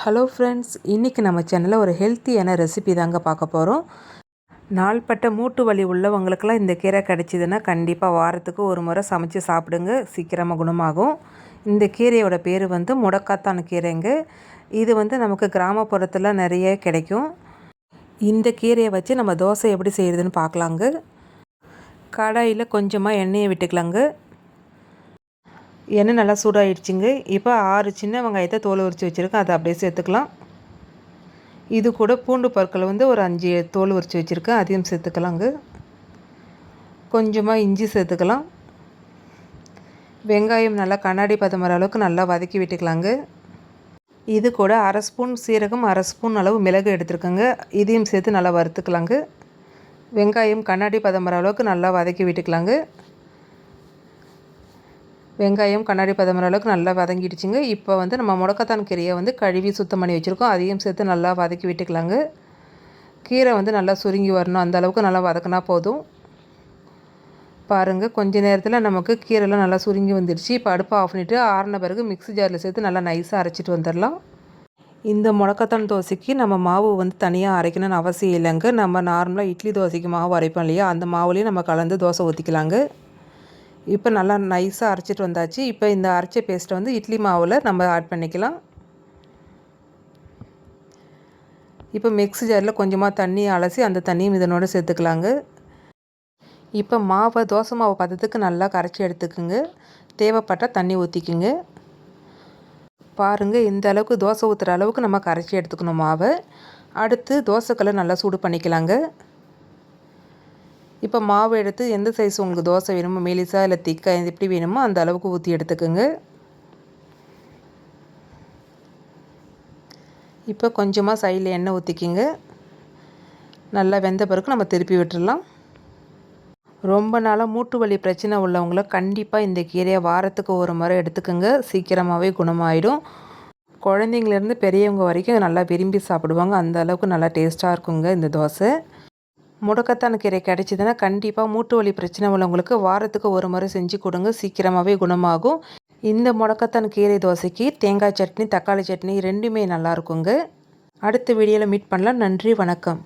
Hello friends இன்றைக்கி நம்ம சேனலில் ஒரு ஹெல்த்தியான ரெசிபி தாங்க பார்க்க போகிறோம் நாள்பட்ட மூட்டு வலி உள்ளவங்களுக்கெல்லாம் இந்த கீரை கிடச்சிதுன்னா கண்டிப்பாக வாரத்துக்கு ஒரு முறை சமைச்சு சாப்பிடுங்க சீக்கிரமாக குணமாகும். இந்த கீரையோட பேர் வந்து முடக்காத்தான் கீரைங்க. இது வந்து நமக்கு கிராமப்புறத்தில் நிறைய கிடைக்கும். இந்த கீரையை வச்சு நம்ம தோசை எப்படி செய்கிறதுன்னு பார்க்கலாங்க. கடாயில் கொஞ்சமாக எண்ணெயை விட்டுக்கலாங்க. எண்ணெய் நல்லா சூடாகிடுச்சிங்க இப்போ ஆறு சின்ன வெங்காயத்தை தோல் உரித்து வச்சுருக்கேன். அதை அப்படியே சேர்த்துக்கலாம். இது கூட பூண்டு பற்களை வந்து ஒரு அஞ்சு தோல் உரித்து வச்சுருக்கேன். அதையும் சேர்த்துக்கலாங்க. கொஞ்சமாக இஞ்சி சேர்த்துக்கலாம். வெங்காயம் நல்லா கண்ணாடி பதம் வர அளவுக்கு நல்லா வதக்கி விட்டுக்கலாங்க. இது கூட அரை ஸ்பூன் சீரகம் அரை ஸ்பூன் அளவு மிளகு எடுத்துருக்கோங்க. இதையும் சேர்த்து நல்லா வறுத்துக்கலாங்க. வெங்காயம் கண்ணாடி பதம் வர அளவுக்கு நல்லா வதக்கி விட்டுக்கலாங்க. வெங்காயம் கண்ணாடி பதம் அளவுக்கு நல்லா வதங்கிடுச்சுங்க. இப்போ வந்து நம்ம முடக்கத்தான் கீரையை வந்து கழுவி சுத்தம் பண்ணி வச்சுருக்கோம். அதையும் சேர்த்து நல்லா வதக்கி விட்டுக்கலாங்க. கீரை வந்து நல்லா சுருங்கி வரணும். அந்த அளவுக்கு நல்லா வதக்கினா போதும். பாருங்கள் கொஞ்ச நேரத்தில் நமக்கு கீரைலாம் நல்லா சுருங்கி வந்துடுச்சு. இப்போ அடுப்பை ஆஃப் பண்ணிவிட்டு ஆறின பிறகு மிக்ஸி ஜாரில் சேர்த்து நல்லா நைஸாக அரைச்சிட்டு வந்துடலாம். இந்த முடக்கத்தான் தோசைக்கு நம்ம மாவு வந்து தனியாக அரைக்கணும்னு அவசியம் இல்லைங்க. நம்ம நார்மலாக இட்லி தோசைக்கு மாவு அரைப்போம் இல்லையா? அந்த மாவுலேயும் நம்ம கலந்து தோசை ஊற்றிக்கலாங்க இப்போ நல்லா நைஸாக அரைச்சிட்டு வந்தாச்சு. இப்போ இந்த அரைச்ச பேஸ்ட்டை வந்து இட்லி மாவில் நம்ம ஆட் பண்ணிக்கலாம். இப்போ மிக்ஸி ஜாரில் கொஞ்சமாக தண்ணி அலசி அந்த தண்ணியும் இதனோடு சேர்த்துக்கலாங்க. இப்போ மாவை தோசை மாவு பதத்துக்கு நல்லா கரைச்சி எடுத்துக்குங்க. தேவைப்பட்டால் தண்ணி ஊற்றிக்குங்க பாருங்கள் இந்த அளவுக்கு தோசை ஊற்றுற அளவுக்கு நம்ம கரைச்சி எடுத்துக்கணும் மாவை. அடுத்து தோசைக்கல்லை நல்லா சூடு பண்ணிக்கலாங்க. இப்போ மாவு எடுத்து எந்த சைஸ் உங்களுக்கு தோசை வேணுமோ? மெலிசா இல்லை திக்கா? எப்படி வேணுமோ அந்த அளவுக்கு ஊற்றி எடுத்துக்கோங்க. இப்போ கொஞ்சமாக சைடில் எண்ணெய் ஊற்றிக்கிங்க நல்லா வெந்த பிறகு நம்ம திருப்பி விட்டுடலாம் ரொம்ப நாளாக மூட்டு வலி பிரச்சனை உள்ளவங்கள கண்டிப்பாக இந்த கீரையை வாரத்துக்கு ஒரு முறை எடுத்துக்கோங்க. சீக்கிரமாகவே குணமாயிடும். குழந்தைங்கலேருந்து பெரியவங்க வரைக்கும் நல்லா விரும்பி சாப்பிடுவாங்க. அந்த அளவுக்கு நல்லா டேஸ்ட்டாக இருக்குங்க இந்த தோசை. முடக்கத்தான் கீரை கிடைச்சிதுன்னா கண்டிப்பாக மூட்டு வலி பிரச்சனை உள்ளவங்களுக்கு வாரத்துக்கு ஒரு முறை செஞ்சு கொடுங்க. சீக்கிரமாகவே குணமாகும். இந்த முடக்கத்தான் கீரை தோசைக்கு தேங்காய் சட்னி தக்காளி சட்னி ரெண்டுமே நல்லாயிருக்குங்க அடுத்த வீடியோவில் மீட் பண்ணலாம். நன்றி வணக்கம்.